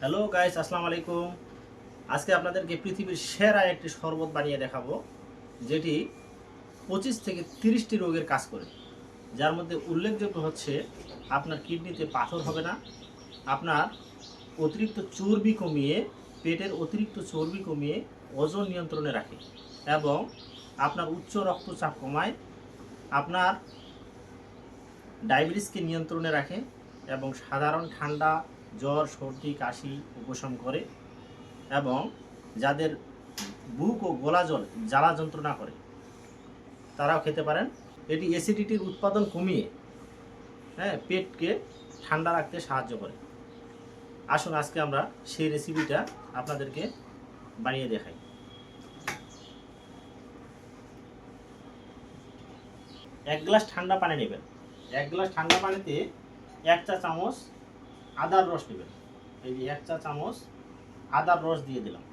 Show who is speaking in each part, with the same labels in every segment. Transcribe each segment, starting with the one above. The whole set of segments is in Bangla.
Speaker 1: হ্যালো গাইস আসসালামু আলাইকুম আজকে আপনাদেরকে পৃথিবীর সেরা একটি শরবত বানিয়ে দেখাবো, যেটি পঁচিশ থেকে তিরিশটি রোগের কাজ করে। যার মধ্যে উল্লেখযোগ্য হচ্ছে, আপনার কিডনিতে পাথর হবে না, আপনার অতিরিক্ত চর্বি কমিয়ে, পেটের অতিরিক্ত চর্বি কমিয়ে ওজন নিয়ন্ত্রণে রাখে এবং আপনার উচ্চ রক্তচাপ কমায়, আপনার ডায়াবেটিসকে নিয়ন্ত্রণে রাখে এবং সাধারণ ঠান্ডা জ্বর, সর্দি, কাশি উপশম করে এবং যাদের বুক ও গোলা জল জ্বালা যন্ত্রণা করে, তারাও খেতে পারেন। এটি অ্যাসিডিটির উৎপাদন কমিয়ে হ্যাঁ পেটকে ঠান্ডা রাখতে সাহায্য করে। আসুন, আজকে আমরা সেই রেসিপিটা আপনাদেরকে বানিয়ে দেখাই। এক গ্লাস ঠান্ডা পানি নেবেন। এক গ্লাস ঠান্ডা পানিতে এক চা চামচ আদার রস নেবেন। এই যে এক চা চামচ আদার রস দিয়ে দিলাম।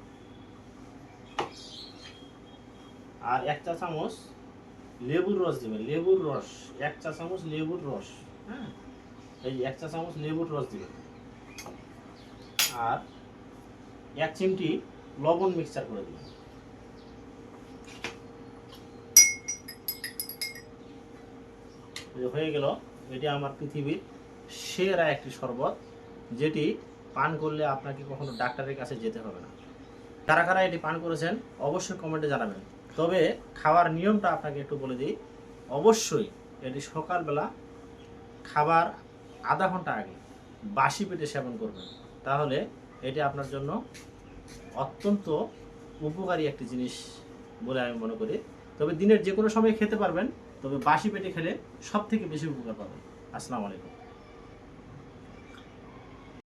Speaker 1: আর এক চা চামচ লেবুর রস দিবেন, লেবুর রস। এক চা চামচ লেবুর রস হ্যাঁ? এই এক চা চামচ লেবুর রস দিবেন। আর এক চিমটি লবণ মিক্সচার করে দিবেন। হয়ে গেল, এটি আমার পৃথিবীর সেরা একটি শরবত। যেটি পান করলে আপনাকে কখনো ডাক্তারের কাছে যেতে হবে না। কারা কারা এটি পান করেছেন, অবশ্যই কমেন্টে জানাবেন। তবে খাওয়ার নিয়মটা আপনাকে একটু বলে দিই। অবশ্যই এটি সকালবেলা খাবার আধা ঘণ্টা আগে বাসি পেটে সেবন করবেন। তাহলে এটি আপনার জন্য অত্যন্ত উপকারী একটি জিনিস বলে আমি মনে করি। তবে দিনের যে কোনো সময় খেতে পারবেন, তবে বাসি পেটে খেলে সব থেকে বেশি উপকার পাবেন। আসসালামু আলাইকুম।